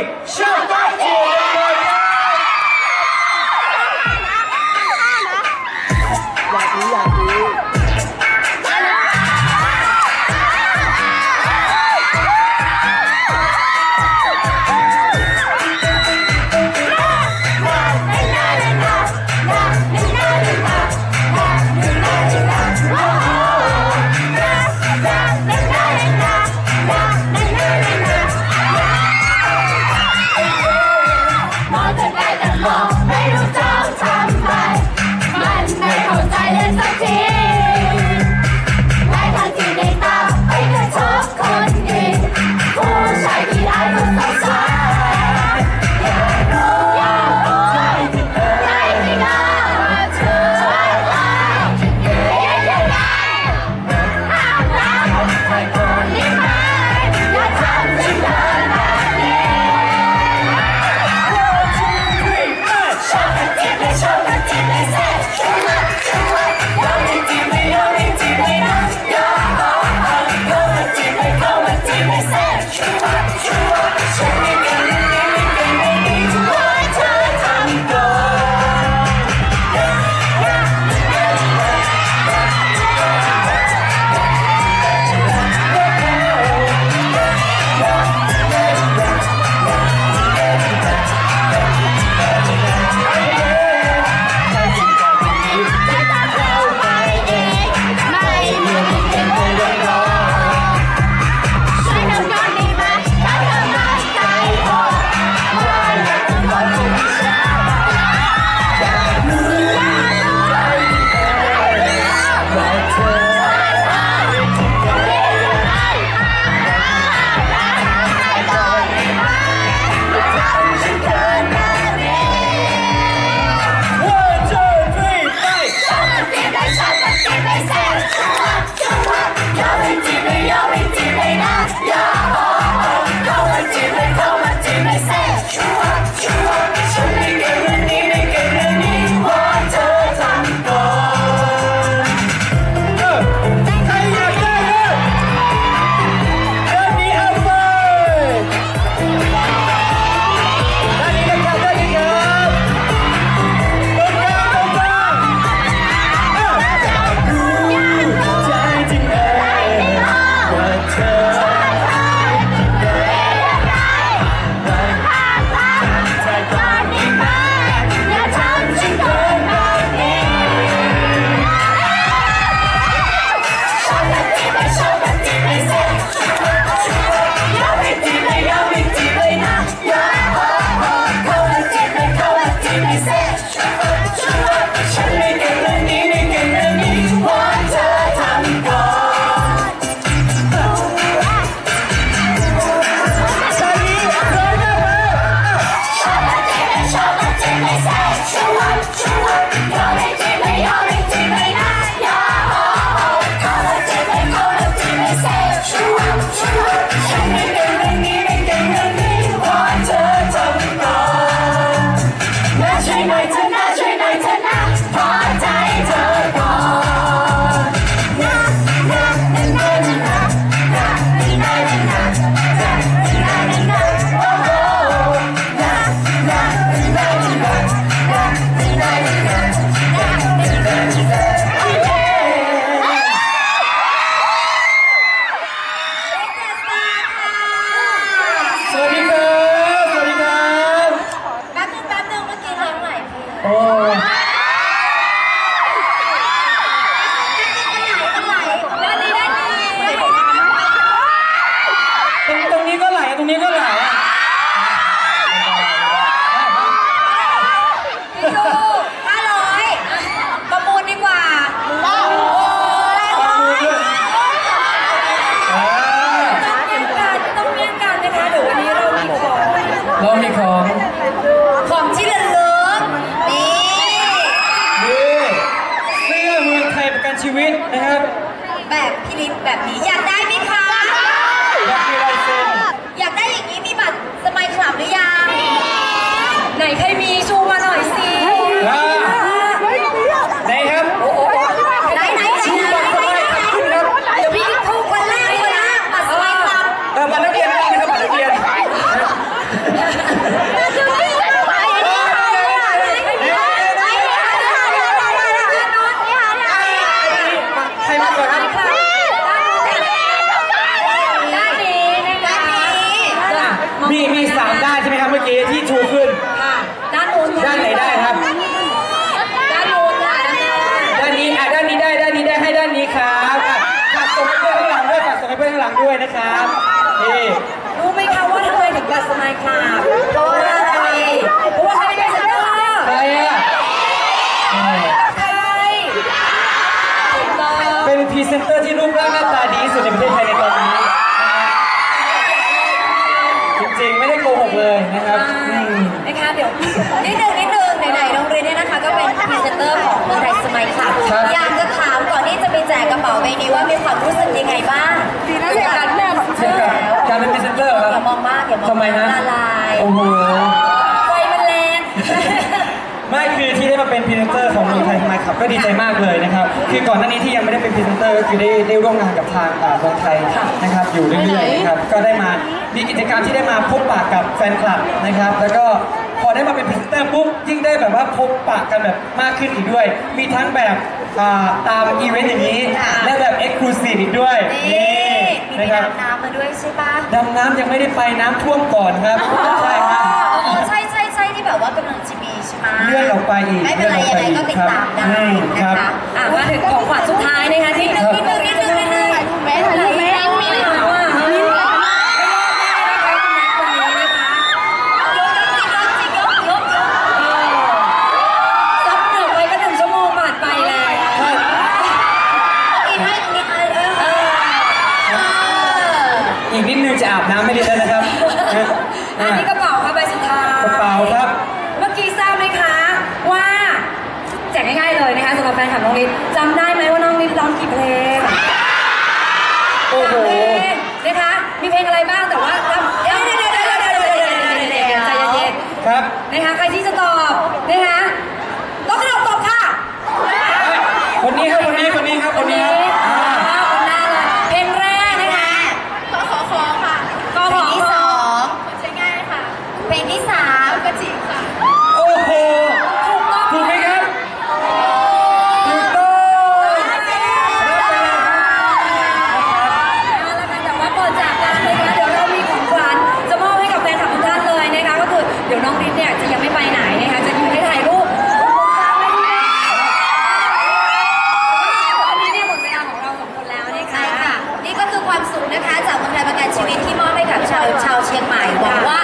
الشباك. Wow. แบบนี้ อยากได้ไหมคะ อยากมีลายเซ็นอยากได้อย่างนี้มีบัตรสมัยคลับหรือยัง ไหนใครมีำไมถึงเกิดสมัยคลับเพราะว่าอะไรเพราะว่าใครเป็นพรีเซนเตอร์ใครอะนี่ใครถูกต้องเป็นพรีเซนเตอร์ที่รูปร่างหน้าตาดีที่สุดในประเทศไทยในตอนนี้นะฮะจริงๆ ไม่ได้โกหกเลยนะครับอืมนะคะเดี๋ยวนิดนึงนิดนึงไหนๆน้องเรนเนี่ยนะคะก็เป็นพรีเซนเตอร์ของเมืองไทยสมัยค่ะครับอยากจะถามก่อนที่จะไปแจกกระเป๋าใบนี้ว่ามีความรู้สึกยังไงบ้างดีนะเสียก ทำไมมากนะละลายโอ้โหไฟมันแรงไม่คือที่ได้มาเป็นพรีเซนเตอร์ของเมืองไทยทำไมครับก็ดีใจมากเลยนะครับ คือก่อนหน้านี้ที่ยังไม่ได้เป็นพรีเซนเตอร์ก็คือได้ได้ร่วมงานกับทางอ่าเมืองไทยนะครับ อยู่เรื่อยๆนะครับก็ได้มามีกิจกรรมที่ได้มาพบปะกับแฟนคลับนะครับ แล้วก็พอได้มาเป็นพรีเซนเตอร์ปุ๊บยิ่งได้แบบว่าพบปะกันแบบมากขึ้นอีกด้วย มีทั้งแบบอ่าตามอีเวนต์อย่างนี้ และแบบเอ็กซ์คลูซีฟอีกด้วยนี่ นี่มีนะครับน้ำน้ำมาด้วยใช่ปะดำน้ำยังไม่ได้ไปน้ำท่วมก่อนครับ ใช่ครับ อ๋อใช่ใช่ใช่ที่แบบว่ากำลังจะมีใช่ไหมเลื่อนออกไปอีกไม่เป็นไรยังไงก็ติดตามได้อืมนะครับคะอะมาถึงของขวัญสุดท้ายนะคะนิดนึงนิดนึงนิดนึงนิดนึงแม่ถ่ายรูปไหมถ่ายรูปไหมว่า ซับหนึ่งไปก็หนึ่งชั่วโมงผ่านไปแล้วอีกให้อีกให้เออเออเออ อีก นิดนึงจะอาบน้ำไม่ได้แล้วนะครับนะอันนี้กระเป๋าค่ะใบสุดท้ายกระเป๋าครับ เมื่อกี้ทราบไหมคะว่าแจกง่ายๆเลยนะคะสำหรับแฟนคลับน้องลิศจำ นะคะ จากเมืองไทยประกันชีวิตที่มอบให้กับชาวชาวเชียงใหม่หวังว่า